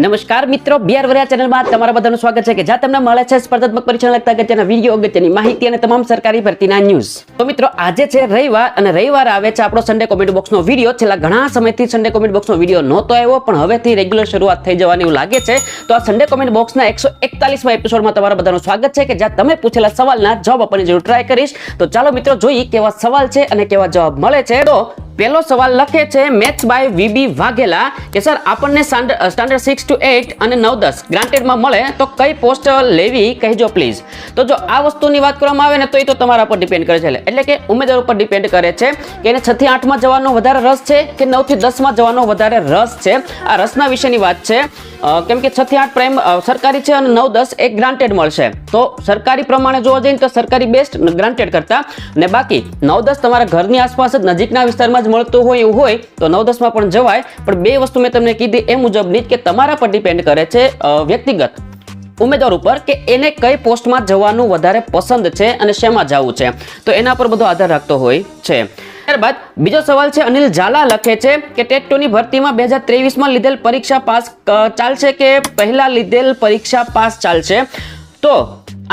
નમસ્કાર મિત્રો બિહાર વર્યા ચેનલમાં તમારા બધાનું સ્વાગત છે કે જ્યાં તમને મળે છે સ્પર્ધાત્મક પરીક્ષા લગતા અગત્યના વીડિયો, અગત્યની માહિતી અને તમામ સરકારી ભરતીના ન્યૂઝ તો મિત્રો, આજે છે રવિવાર અને રવિવાર આવે છે આપણો સન્ડે કોમેન્ટ બોક્સનો વીડિયો. છેલ્લા ઘણા સમયથી સન્ડે કોમેન્ટ બોક્સનો વીડિયો નહોતો આવ્યો, પણ હવેથી રેગ્યુલર શરૂઆત થઈ જવાની એવું લાગે છે. તો આ સન્ડે કોમેન્ટ બોક્સના એકસો એકતાલીસમાં એપિસોડમાં તમારા બધાનું સ્વાગત છે કે જ્યાં તમે પૂછેલા સવાલના જવાબ આપવાની જરૂર ટ્રાય કરીશ. તો ચાલો મિત્રો, જોઈએ કેવા સવાલ છે અને કેવા જવાબ મળે છે. તો પહેલો સવાલ લખે છે મેથ્સ બાય વીબી વાઘેલા. કે સર આપણને સ્ટાન્ડર્ડ સિક્સ ટુ એટ અને નવ દસ ગ્રાન્ટેડમાં મળે, તો કઈ પોસ્ટ લેવી કહેજો પ્લીઝ તો જો આ વસ્તુની વાત કરવામાં આવે ને, તો એ તો તમારા પર ડિપેન્ડ કરે છે. એટલે કે ઉમેદવાર ઉપર ડિપેન્ડ કરે છે કે એને છથી આઠમાં જવાનો વધારે રસ છે કે નવથી દસમાં જવાનો વધારે રસ છે? આ રસના વિશેની વાત છે. કેમ કે છથી આઠ પ્રાઇમ સરકારી છે અને નવ દસ એક ગ્રાન્ટેડ મળશે. તો સરકારી પ્રમાણે જોવા જઈએ તો સરકારી બેસ્ટ ગ્રાન્ટેડ કરતા. ને બાકી નવ દસ તમારા ઘરની આસપાસ જ નજીકના વિસ્તારમાં જ મળતું હોય એવું હોય તો નવ દસમાં પણ જવાય. પણ બે વસ્તુ મેં તમને કીધી એ મુજબની કે તમારા પર ડિપેન્ડ કરે છે વ્યક્તિગત. ઉમેદવાર ઉપર કે એને કઈ પોસ્ટમાં જવાનું વધારે પસંદ છે અને શેમાં જવું છે. તો એના પર બધો આધાર રાખતો હોય છે. ત્યારબાદ બીજો સવાલ છે, અનિલ ઝાલા લખે છે કે ટેટ ટુ ની ભરતીમાં બે હજાર ત્રેવીસમાં લીધેલ પરીક્ષા પાસ ચાલશે કે પહેલા લીધેલ પરીક્ષા પાસ ચાલશે? તો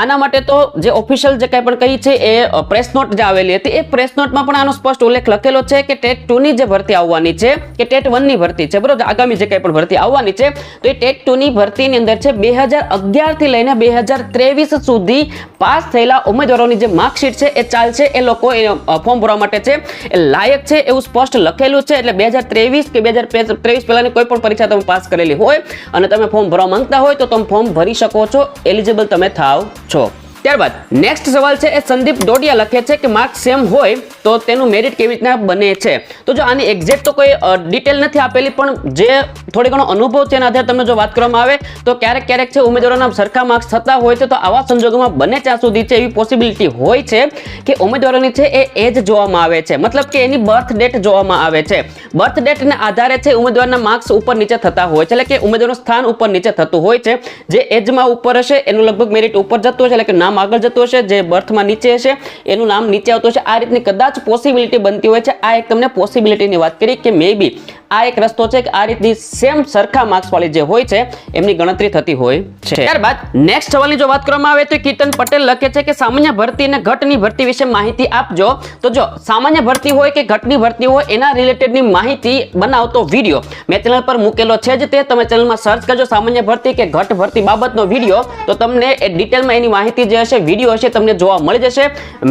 આના માટે તો જે ઓફિશિયલ જે કંઈ પણ કહી છે એ પ્રેસ નોટ જે આવેલી હતી, એ પ્રેસ નોટમાં પણ આનો સ્પષ્ટ ઉલ્લેખ લખેલો છે કે ટેટ ટુની જે ભરતી આવવાની છે, કે ટેટ વનની ભરતી છે, બરોબર? આગામી જે કંઈ પણ ભરતી આવવાની છે, તો એ ટેટ ટુની ભરતીની અંદર છે બે હજાર અગિયારથી લઈને બે હજાર ત્રેવીસ સુધી પાસ થયેલા ઉમેદવારોની જે માર્કશીટ છે, એ ચાલશે, એ લોકો એ ફોર્મ ભરવા માટે છે, એ લાયક છે એવું સ્પષ્ટ લખેલું છે, એટલે બે હજાર ત્રેવીસ કે બે હજાર ત્રેવીસ પહેલાંની કોઈ પણ પરીક્ષા તમે પાસ કરેલી હોય અને તમે ફોર્મ ભરવા માંગતા હોય તો તમે ફોર્મ ભરી શકો છો, એલિજિબલ તમે થાવ. છો ત્યારબાદ નેક્સ્ટ સવાલ છે, એ સંદીપ ડોડિયા લખે છે કે માર્ક સેમ હોય તો તેનું મેરિટ કેવી રીતના બને છે? તો જો આની એક્ઝેક્ટ તો કોઈ ડિટેલ નથી આપેલી, પણ જે થોડી ઘણો અનુભવ છે એના આધારે તમને જો વાત કરવામાં આવે, તો ક્યારેક ક્યારેક છે, ઉમેદવારોના સરખા માર્ક્સ થતા હોય છે, તો આવા સંજોગોમાં બને ત્યાં સુધી છે, એવી પોસિબિલિટી હોય છે કે ઉમેદવારોની છે, એ એજ જોવામાં આવે છે. મતલબ કે એની બર્થ ડેટ જોવામાં આવે છે. બર્થ ડેટને આધારે છે, ઉમેદવારના માર્ક્સ ઉપર નીચે થતા હોય છે. એટલે કે ઉમેદવારનું સ્થાન ઉપર નીચે થતું હોય છે. જે એજમાં ઉપર હશે, એનું લગભગ મેરિટ ઉપર જતું હોય છે એટલે કે નામ આગળ જતું હશે, જે બર્થમાં નીચે હશે, એનું નામ નીચે આવતું હશે. આ રીતની કદાચ પોસિબિલિટી બનતી હોય છે. આ એક તમને પોસિબિલિટીની વાત કરી કે મે આ એક રસ્તો છે કે આ રીતની સેમ સરખા માર્ક્સ વાળી જે હોય છે, એમની ગણતરી થતી હોય છે. ત્યારબાદ નેક્સ્ટ સવાલની જો વાત કરવામાં આવે તો કીર્તન પટેલ લખે છે કે સામાન્ય ભરતી અને ઘટની ભરતી વિશે માહિતી આપજો. તો જો સામાન્ય ભરતી હોય કે ઘટની ભરતી હોય, એના રિલેટેડની માહિતી બનાવતો વીડિયો મેં ચેનલ પર મૂકેલો છે જ તે. તમે ચેનલમાં સર્ચ કરજો સામાન્ય ભરતી કે ઘટ ભરતી બાબતનો વીડિયો તો તમને એ ડિટેલમાં એની માહિતી જે હશે, વીડિયો હશે, તમને જોવા મળી જશે.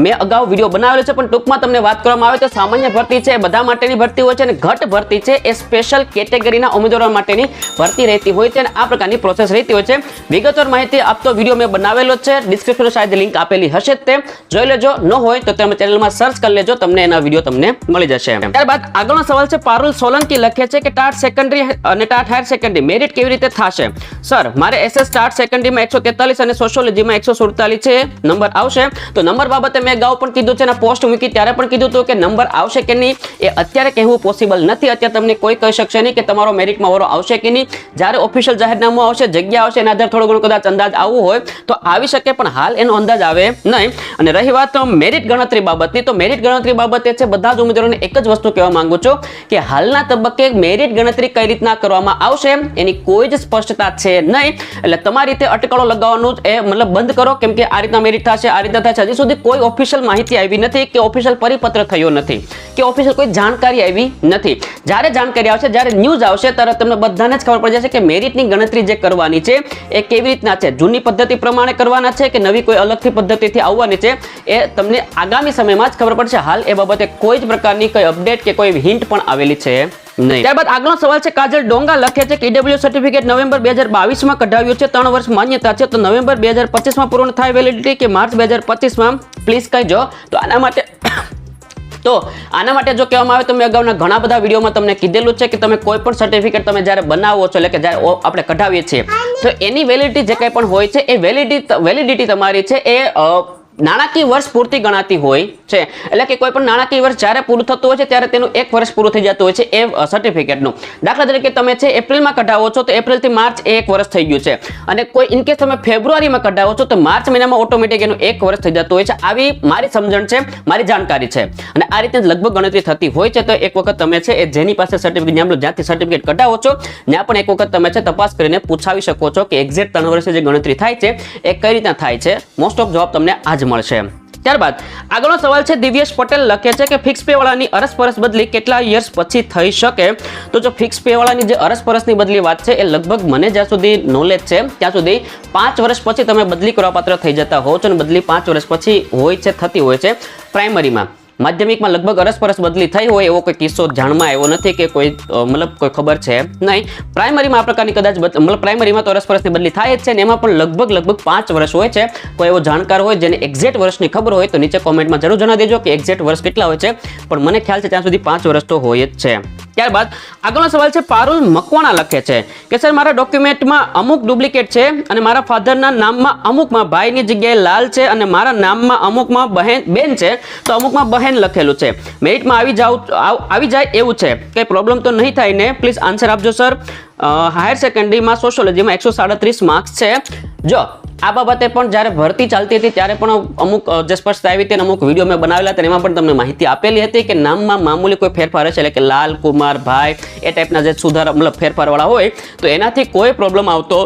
મેં અગાઉ વીડિયો બનાવેલો છે, પણ ટૂંકમાં તમને વાત કરવામાં આવે તો સામાન્ય ભરતી છે બધા માટેની ભરતી હોય છે અને ઘટ ભરતી છે, એ સ્પેશિયલ કેટેગરીના ઉમેદવારો માટેની ભરતી રહેતી હોય છે અને આ પ્રકારની પ્રોસેસ રહેતી હોય છે. વિગતવાર માહિતી આપતો વીડિયો મેં બનાવેલો છે ડિસ્ક્રિપ્શનમાં શાયદ લિંક આપેલી હશે તે. જોઈ લેજો, ન હોય તો તમે ચેનલમાં સર્ચ કરી લેજો, તમને એના વીડિયો તમને મળી જશે. ત્યારબાદ આગળનો સવાલ છે, પારુલ સોલંકી લખે છે કે ટાટ સેકન્ડરી અને ટાટ હાયર સેકન્ડરી મેરિટ કેવી રીતે થશે? સર મારે એસએસ ટાટ સેકન્ડરીમાં એકસો તેતાલીસ અને સોશિયોલોજીમાં એકસો સુડતાલીસ છે. નંબર આવશે. તો નંબર બાબતે મેં અગાઉ પણ કીધું છે પોસ્ટ મૂકી ત્યારે પણ કીધું હતું કે નંબર આવશે કે નહીં, એ અત્યારે કહેવું પોસિબલ નથી. અત્યારે તમને કોઈ કહી શકશે નહીં કે તમારો મેરિટમાં વારો આવશે કે નહીં. જ્યારે ઓફિશિયલ જાહેરનામું આવશે, જગ્યા આવશે, એના આધારે થોડો ઘણો કદાચ અંદાજ આવવું હોય, તો આવી શકે પણ હાલ એનો અંદાજ આવે નહીં. અને રહી વાત મેરિટ ગણતરી બાબતની, તો મેરિટ ગણતરી બાબતે છે બધા જ ઉમેદવારોને એક જ વસ્તુ કહેવા માંગુ છું કે હાલના તબક્કે મેરિટ ગણતરી કઈ રીતના કરવામાં આવશે, એની કોઈ જ સ્પષ્ટતા છે નહીં. એટલે તમારી રીતે અટકળો લગાવવાનું એ મતલબ બંધ કરો, કેમ કે આ રીતના મેરિટ થશે, આ રીતના થશે. હજી સુધી કોઈ ઓફિશિયલ માહિતી આવી નથી કે ઓફિશિયલ પરિપત્ર થયો નથી, કે ઓફિશિયલ કોઈ જાણકારી આવી નથી. જ્યારે જાણકારી આવશે, જ્યારે ન્યૂઝ આવશે, ત્યારે તમને બધાને જ ખબર પડી જશે કે મેરિટની ગણતરી જે કરવાની છે, એ કેવી રીતના છે? જૂની પદ્ધતિ પ્રમાણે કરવાના છે કે નવી કોઈ અલગથી પદ્ધતિથી આવવાની છે? એ તમને આગામી સમયમાં જ ખબર પડશે. હાલ એ બાબતે કોઈ જ પ્રકારની કોઈ અપડેટ કે કોઈ હિન્ટ પણ આવેલી છે. નહીં. ત્યારબાદ આગળનો સવાલ છે, કાજલ ડોંગા લખે છે કે ઈડબ્લ્યુ સર્ટિફિકેટ નવેમ્બર બે હજાર બાવીસમાં કઢાવ્યું છે, ત્રણ વર્ષ માન્યતા છે, તો નવેમ્બર બે હજાર પચીસમાં પૂર્ણ થાય વેલિડિટી કે માર્ચ બે હજાર પચીસમાં? પ્લીઝ કહેજો. તો આના માટે તો આના માટે જો કહેવામાં આવે તો મેં અગાઉના ઘણા બધા વિડીયોમાં તમને કીધેલું છે કે તમે કોઈ પણ સર્ટિફિકેટ તમે જ્યારે બનાવો છો, એટલે કે જ્યારે આપણે કઢાવીએ છીએ, તો એની વેલિડિટી જે કંઈ પણ હોય છે, એ વેલિડિટી વેલિડિટી તમારી છે, એ નાણાકીય વર્ષ પૂરતી ગણાતી હોય છે. એટલે કે કોઈ પણ નાણાકીય વર્ષ જ્યારે પૂરું થતું હોય છે, ત્યારે તેનું એક વર્ષ પૂરું થઈ જતું હોય છે, એ સર્ટિફિકેટનું દાખલા તરીકે તમે છે, એપ્રિલમાં કઢાવો છો, તો એપ્રિલથી માર્ચ એ એક વર્ષ થઈ ગયું છે. અને કોઈ ઇનકેસ તમે ફેબ્રુઆરીમાં કઢાવો છો, તો માર્ચ મહિનામાં ઓટોમેટિક એનું એક વર્ષ થઈ જતું હોય છે. આવી મારી સમજણ છે, મારી જાણકારી છે. અને આ રીતે લગભગ ગણતરી થતી હોય છે, તો એક વખત તમે છે, એ જેની પાસે સર્ટિફિકેટ જ્યાંથી સર્ટિફિકેટ કઢાવો છો, ત્યાં પણ એક વખત તમે છે, તપાસ કરીને પૂછાવી શકો છો કે એક્ઝેક્ટ ત્રણ વર્ષે જે ગણતરી થાય છે, એ કઈ રીતના થાય છે. મોસ્ટ ઓફ જવાબ તમને આજ મળશે. ત્યારબાદ આગળનો સવાલ છે, દિવ્યેશ પટેલ લખે છે કે ફિક્સ પેવાળાની અરસપરસ બદલી કેટલા યર્સ પછી થઈ શકે? તો જો ફિક્સ પેવાળાની જે અરસપરસની બદલી વાત છે, એ લગભગ મને જ્યાં સુધી નોલેજ છે, ત્યાં સુધી પાંચ વર્ષ પછી તમે બદલી કરવા થઈ જતા હો છો અને બદલી પાંચ વર્ષ પછી હોય છે, થતી હોય છે પ્રાઇમરીમાં માધ્યમિકમાં લગભગ અરસપરસ બદલી થઈ હોય એવો કોઈ કિસ્સો જાણમાં આવ્યો નથી કે કોઈ મતલબ કોઈ ખબર છે નહીં. પ્રાઇમરીમાં આ પ્રકારની કદાચ મતલબ પ્રાઇમરીમાં તો અરસપરસની બદલી થાય જ છે ને એમાં પણ લગભગ લગભગ પાંચ વર્ષ હોય છે. કોઈ એવો જાણકાર હોય જેને એક્ઝેક્ટ વર્ષની ખબર હોય તો નીચે કોમેન્ટમાં જરૂર જણાવી દેજો કે એક્ઝેક્ટ વર્ષ કેટલા હોય છે. પણ મને ખ્યાલ છે ત્યાં સુધી પાંચ વર્ષ તો હોય જ છે. ત્યારબાદ આગળનો સવાલ છે, પારુલ મકવાણા લખે છે કે સર, મારા ડોક્યુમેન્ટમાં અમુક ડુપ્લિકેટ છે અને મારા ફાધરના નામમાં અમુકમાં ભાઈની જગ્યાએ લાલ છે અને મારા નામમાં અમુકમાં બહેન, બેન છે, તો અમુકમાં બહેન લખેલું છે. મેરિટમાં આવી જાવ, આવી જાય એવું છે. કંઈ પ્રોબ્લેમ તો નહીં થાય ને? પ્લીઝ આન્સર આપજો સર હાયર સેકન્ડરીમાં સોશિયોલોજીમાં એકસો સાડત્રીસ માર્ક્સ છે. જો આ બાબતે પણ જ્યારે ભરતી ચાલતી હતી ત્યારે પણ અમુક જે સ્પષ્ટતા આવી હતી અમુક વીડિયો મેં બનાવેલા હતા એમાં પણ તમને માહિતી આપેલી હતી કે નામમાં મામૂલી કોઈ ફેરફાર હશે, એટલે કે લાલ કુમાર ભાઈ એ ટાઈપના જે સુધાર, મતલબ ફેરફારવાળા હોય, તો એનાથી કોઈ પ્રોબ્લેમ આવતો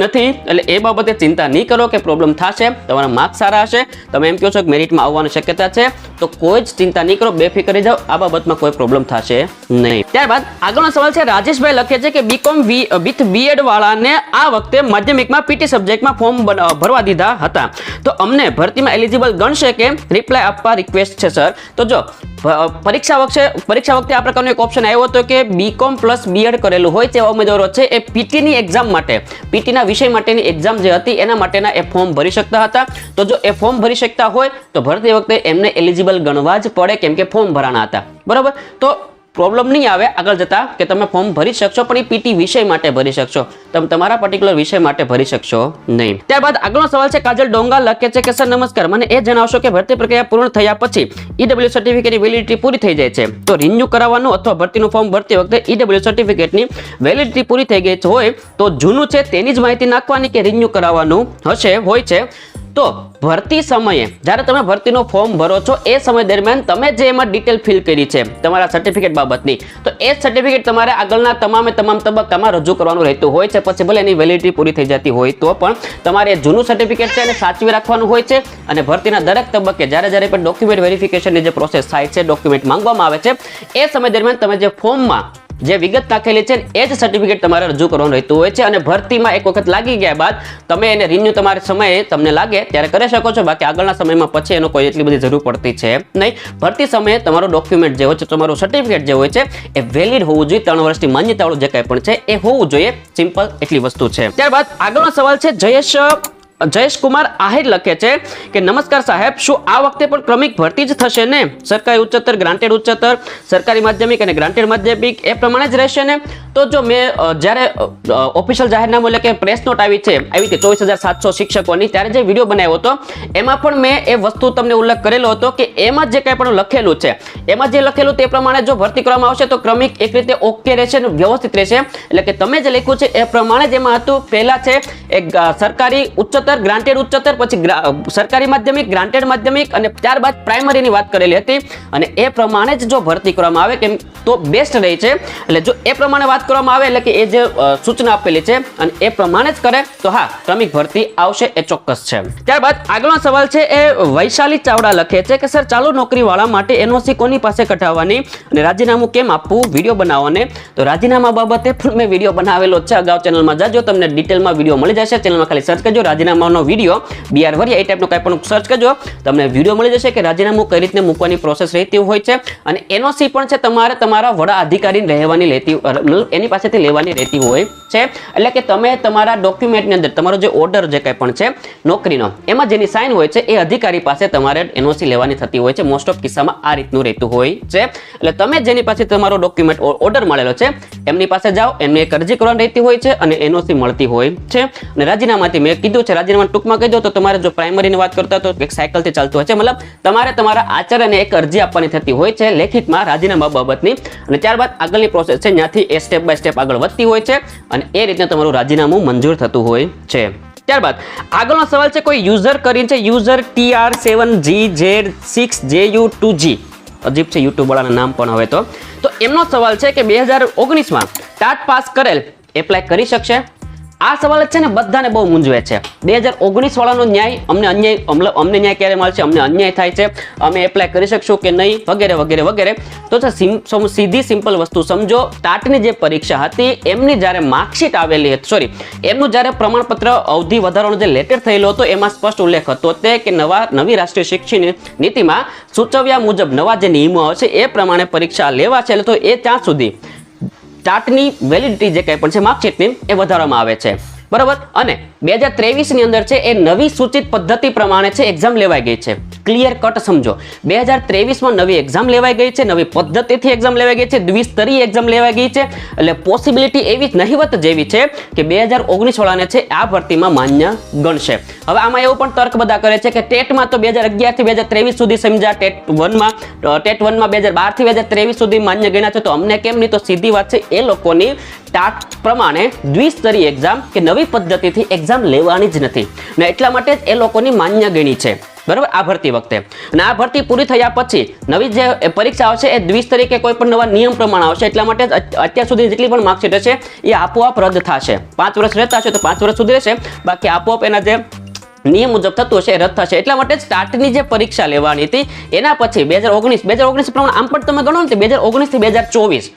નથી. એટલે એ બાબતે ચિંતા નહીં કરો કે પ્રોબ્લેમ થશે, તમારા માર્ક્સ સારા હશે. તમે એમ કહો છો કે મેરિટમાં આવવાની શક્યતા છે. તો કોઈ જ ચિંતા નહીં કરો, બેફિકરી જાઓ. આ બાબતમાં કોઈ પ્રોબ્લેમ થશે નહીં. ત્યારબાદ આગળનો સવાલ છે, રાજેશભાઈ લખે છે કે બીકોમ વિથ બીએડ વાળાને આ વખતે માધ્યમિકમાં પીટી સબ્જેક્ટમાં ફોર્મ ભરવા દીધા હતા. તો અમને ભરતીમાં એલિજિબલ ગણશે કે રિપ્લાય આપવા રિક્વેસ્ટ છે સર તો જો પરીક્ષા વખતે પરીક્ષા વખતે આ પ્રકારનો એક ઓપ્શન આવ્યો હતો કે બીકોમ પ્લસ બીએડ કરેલું હોય તેવા ઉમેદવારો છે એ પીટીની એક્ઝામ માટે પીટીના વિષય માટેની એક્ઝામ જે હતી એના માટેના એ ફોર્મ ભરી શકતા હતા. તો જો એ ફોર્મ ભરી શકતા હોય, તો ભરતી વખતે એમને એલિજિબલ ગણવા જ પડે કેમ કે ફોર્મ ભરાણા હતા. બરાબર? તો પ્રોબ્લેમ નહીં આવે આગળ જતા કે તમે ફોર્મ ભરી શકશો, પણ એ પીટી વિષય માટે ભરી શકશો. તમે, તમારા પર્ટિક્યુલર વિષય માટે ભરી શકશો નહીં. ત્યારબાદ આગળનો સવાલ છે, કાજલ ડોંગા લખે છે કે, સર, નમસ્કાર. મને એ જણાવશો કે ભરતી પ્રક્રિયા પૂર્ણ થયા પછી ઈડબ્લ્યુ સર્ટિફિકેટની વેલિડિટી પૂરી થઈ જાય છે. તો રિન્યુ કરાવવાનું અથવા ભરતીનું ફોર્મ ભરતી વખતે ઈડબ્લ્યુ સર્ટિફિકેટની વેલિડિટી પૂરી થઈ ગઈ હોય તો જૂનું છે, તેની જ માહિતી નાખવાની કે રિન્યુ કરાવવાનું હશે, હોય છે? તો ભરતી સમયે, જ્યારે તમે ભરતીનો ફોર્મ ભરો છો, એ સમય દરમિયાન તમે જે એમાં ડિટેલ ફિલ કરી છે, તમારા સર્ટિફિકેટ બાબતની, તો એ સર્ટિફિકેટ તમારે આગળના તમામે તમામ તબક્કામાં રજૂ કરવાનું રહેતું હોય છે. પછી ભલે એની વેલિડિટી પૂરી થઈ જતી હોય તો પણ તમારે જૂનું સર્ટિફિકેટ છે એને સાચવી રાખવાનું હોય છે અને ભરતીના દરેક તબક્કે જ્યારે જ્યારે પણ ડોક્યુમેન્ટ વેરિફિકેશનની જે પ્રોસેસ થાય છે ડોક્યુમેન્ટ માંગવામાં આવે છે, એ સમય દરમિયાન તમે જે ફોર્મમાં જે વિગત નાખેલી છે એ જ સર્ટિફિકેટ તમારે રજૂ કરવાનું રહેતું હોય છે અને ભરતીમાં એક વખત લાગી ગયા બાદ તમે એને રિન્યુ તમારે સમયે તમને લાગે ત્યારે કરી શકો છો. બાકી આગળના સમયમાં પછી એનો કોઈ એટલી બધી જરૂર પડતી છે નહીં. ભરતી સમયે તમારો ડોક્યુમેન્ટ જે હોય છે, તમારું સર્ટિફિકેટ જે હોય છે, એ વેલિડ હોવું જોઈએ. ત્રણ વર્ષની માન્યતાવાળું જે કંઈ પણ છે, એ હોવું જોઈએ. સિમ્પલ એટલી વસ્તુ છે. ત્યારબાદ આગળનો સવાલ છે, જયેશ જયેશ કુમાર આહિર લખે છે કે, નમસ્કાર સાહેબ, શું આ વખતે પણ ક્રમિક ભરતી જ થશે ને? સરકારી ઉચ્ચતર ગ્રાન્ટેડ ઉચ્ચતર, સરકારી માધ્યમિક અને ગ્રાન્ટેડ માધ્યમિક એ પ્રમાણે જ રહેશે ને? તો જો મેં જ્યારે ઓફિશિયલ જાહેરનામું એટલે કે પ્રેસ નોટ આવી છે, આવી હતી ચોવીસ હજાર સાતસો શિક્ષકોની, ત્યારે જે વીડિયો બનાવ્યો હતો, એમાં પણ મેં એ વસ્તુ તમને ઉલ્લેખ કરેલો હતો કે, એમાં જે કંઈ પણ લખેલું છે, એમાં જે લખેલું તે પ્રમાણે જો ભરતી કરવામાં આવશે, તો ક્રમિક એક રીતે ઓકે રહેશે અને વ્યવસ્થિત રહેશે. એટલે કે તમે જે લખ્યું છે, એ પ્રમાણે જ એમાં હતું. પહેલાં છે, એક સરકારી ઉચ્ચતર ગ્રાન્ટેડ ઉચ્ચતર, પછી સરકારી માધ્યમિક ગ્રાન્ટેડ માધ્યમિક, અને ત્યારબાદ પ્રાઇમરીની વાત કરેલી હતી. અને એ પ્રમાણે જ જો ભરતી કરવામાં આવે, કેમ તો બેસ્ટ રહે છે. એટલે જો એ પ્રમાણે વાત કરવામાં આવે, એટલે કે એ જે સૂચના આપેલી છે, અને એ પ્રમાણે જ કરે, તો હા, ક્રમિક ભરતી આવશે, એ ચોક્કસ છે. ત્યારબાદ આગળનો સવાલ છે, એ વૈશાલી ચાવડા લખે છે કે, સર, ચાલુ નોકરીવાળા માટે એનઓસી કોની પાસે કઢાવવાની? અને રાજીનામું કેમ આપવું? વીડિયો બનાવવાને? તો રાજીનામા બાબતે પણ મેં વીડિયો બનાવેલો છે, અગાઉ ચેનલમાં જાજો તમને ડિટેલમાં વીડિયો મળી જશે. ચેનલમાં ખાલી સર્ચ કરજો રાજીનામાનો વીડિયો બીઆર વરિયા એ ટાઈપનો કંઈ પણ સર્ચ કરજો. તમને વીડિયો મળી જશે કે રાજીનામું કઈ રીતે મૂકવાની પ્રોસેસ રહેતી હોય છે અને એનઓસી પણ છે તમારે તમારા વડા અધિકારીને રહેવાની લેતી એની પાસેથી લેવાની રહેતી હોય છે. એટલે કે તમે તમારા ડોક્યુમેન્ટની અંદર, તમારો જે ઓર્ડર જે કંઈ પણ છે, નોકરીનો, એમાં જેની સાઇન હોય છે એ અધિકારી પાસે તમારે એનઓસી લેવાની થતી હોય છે. મોસ્ટ ઓફ કિસ્સામાં આ રીતનું રહેતું હોય છે. એટલે તમે જેની પાસે તમારો ડોક્યુમેન્ટ ઓર્ડર મળેલો છે, એમની પાસે જાઓ, એમને એક અરજી કરવાની રહેતી હોય છે અને એનઓસી મળતી હોય છે. અને રાજીનામાથી મેં કીધું છે રાજીનામા ટૂંકમાં કહી દો તો તમારે જો પ્રાઇમરીની વાત કરતા તો એક સાયકલથી ચાલતું હોય છે. મતલબ તમારે તમારા આચાર્યને એક અરજી આપવાની થતી હોય છે લેખિતમાં રાજીનામા બાબતની. અને ત્યારબાદ આગળની પ્રોસેસ છે, ત્યાંથી એ સ્ટેપ બાય સ્ટેપ આગળ વધતી હોય છે અને એ રીતે તમારું રાજીનામું મંજૂર થતું હોય છે. ત્યારબાદ આગળનો સવાલ છે, કોઈ યુઝર કરીને છે user T R seven G Z six J U two G અજીબ છે યુટ્યુબ વાળાના નામ પણ હવે તો. તો એમનો સવાલ છે કે બે હજાર ઓગણીસમાં ટાટ પાસ કરેલ એપ્લાય કરી શકશે? આ સવાલ જ છે ને બધાને બહુ મૂંઝવે છે. બે હજાર ઓગણીસ વાળાનો ન્યાય અમને અન્યાય અમને અમને ન્યાય ક્યારે મળશે? અમને અન્યાય થાય છે. અમે એપ્લાય કરી શકશું કે નહીં? વગેરે વગેરે વગેરે. તો છે સીધી સિમ્પલ વસ્તુ સમજો. ટાટની જે પરીક્ષા હતી, એમની જ્યારે માર્કશીટ આવેલી હતી સોરી એમનું જ્યારે પ્રમાણપત્ર અવધિ વધારવાનો જે લેટર થયેલો હતો, એમાં સ્પષ્ટ ઉલ્લેખ હતો તે કે નવા નવી રાષ્ટ્રીય શિક્ષણ નીતિમાં સૂચવ્યા મુજબ નવા જે નિયમો આવશે એ પ્રમાણે પરીક્ષા લેવા છે. તો એ ત્યાં સુધી ટાટની વેલિડિટી જે કંઈ પણ છે માર્કશીટની એ વધારવામાં આવે છે. બરાબર? અને બે હજાર ત્રેવીસની અંદર છે, એ નવી સૂચિત પદ્ધતિ પ્રમાણે છે એક્ઝામ લેવાઈ ગઈ છે. ક્લિયર કટ સમજો. બે હજાર ત્રેવીસમાં નવી એક્ઝામ લેવાઈ ગઈ છે, નવી પદ્ધતિથી એક્ઝામ લેવાઈ ગઈ છે, દ્વિસ્તરીય એક્ઝામ લેવાઈ ગઈ છે. એટલે પોસિબિલિટી એવી નહિવત જેવી છે કે બે હજાર ઓગણીસ વાળાને છે, આ ભરતીમાં માન્ય ગણશે. હવે આમાં એવું પણ તર્ક બધા કરે છે કે ટેટમાં તો બે હજાર અગિયારથી બે હજાર ત્રેવીસ સુધી સમજ્યા ટેટ વનમાં ટેટ વનમાં બે હજાર બારથી બે હજાર ત્રેવીસ સુધી માન્ય ગણ્યા છે, તો અમને કેમ નહીં? તો સીધી વાત છે, એ લોકોની ટાટ પ્રમાણે દ્વિસ્તરીય એક્ઝામ કે નવી પદ્ધતિથી એક્ઝામ લેવાની જ નથી. ને એટલા માટે જ એ લોકોની માન્ય ગણી છે. બરાબર? આ ભરતી વખતે. અને આ ભરતી પૂરી થયા પછી નવી જે પરીક્ષા આવશે એ દ્વિસ્તરીય કે કોઈ પણ નવા નિયમ પ્રમાણે આવશે એટલા માટે અત્યાર સુધી જેટલી પણ માર્કશીટ હશે એ આપોઆપ રદ થશે. પાંચ વર્ષ રહેતા હશે તો પાંચ વર્ષ સુધી રહેશે. બાકી આપોઆપ એના જે નિયમ મુજબ થતું હશે એ રદ થશે. એટલા માટે સ્ટાર્ટની જે પરીક્ષા લેવાની હતી, એના પછી બે હજાર ઓગણીસ, બે હજાર ઓગણીસ પ્રમાણે આમ પણ તમે ગણો ને બે હજાર ઓગણીસથી બે હજાર ચોવીસ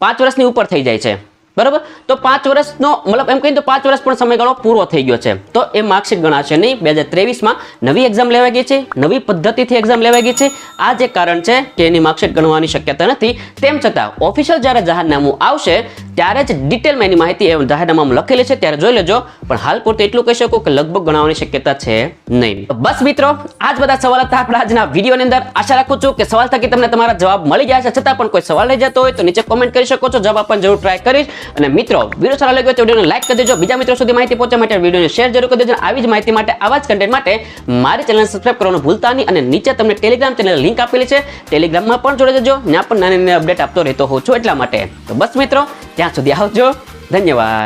પાંચ વર્ષની ઉપર થઈ જાય છે. બરાબર? તો પાંચ વર્ષનો, મતલબ એમ કહીએ તો પાંચ વર્ષ પણ સમયગાળો પૂરો થઈ ગયો છે. તો એ માર્કશીટ ગણાશે નહીં. બે હજાર ત્રેવીસમાં નવી એક્ઝામ લેવાઈ ગઈ છે, નવી પદ્ધતિથી એક્ઝામ લેવાઈ ગઈ છે. આ જે કારણ છે કે એની માર્કશીટ ગણવાની શક્યતા નથી. તેમ છતાં ઓફિશિયલ જ્યારે જાહેરનામું આવશે, ત્યારે જ ડિટેલમાં એની માહિતી એ જાહેરનામામાં લખેલી છે. ત્યારે જોઈ લેજો. પણ હાલ પૂરતું એટલું કહી શકું કે લગભગ ગણાવવાની શક્યતા છે નહીં. બસ મિત્રો આ જ બધા સવાલ હતા આપણા આજના વિડીયોની અંદર. આશા રાખું છું કે સવાલ થકી તમને તમારા જવાબ મળી ગયા છે છતાં પણ કોઈ સવાલ રહી જતો હોય તો નીચે કોમેન્ટ કરી શકો છો. જવાબ આપવાની જરૂર ટ્રાય કરીશ. અને મિત્રો વીડિયો સારા લાગ્યો તો વિડીયોને લાઈક કરી દેજો. બીજા મિત્રો સુધી માહિતી પહોંચવા માટે વિડીયોને શેર જરૂર કરી દેજો. આવી જ માહિતી માટે, આવા જ કન્ટેન્ટ માટે મારી ચેનલ સબસ્ક્રાઈબ કરવાનું ભૂલતા નહીં અને નીચે તમને ટેલિગ્રામ ચેનલ લિંક આપેલી છે. ટેલિગ્રામમાં પણ જોડે જજો. ત્યાં પણ નાની નાની અપડેટ આપતો રહેતો હોઉં છું એટલા માટે. તો બસ મિત્રો, ત્યાં સુધી આવજો. ધન્યવાદ.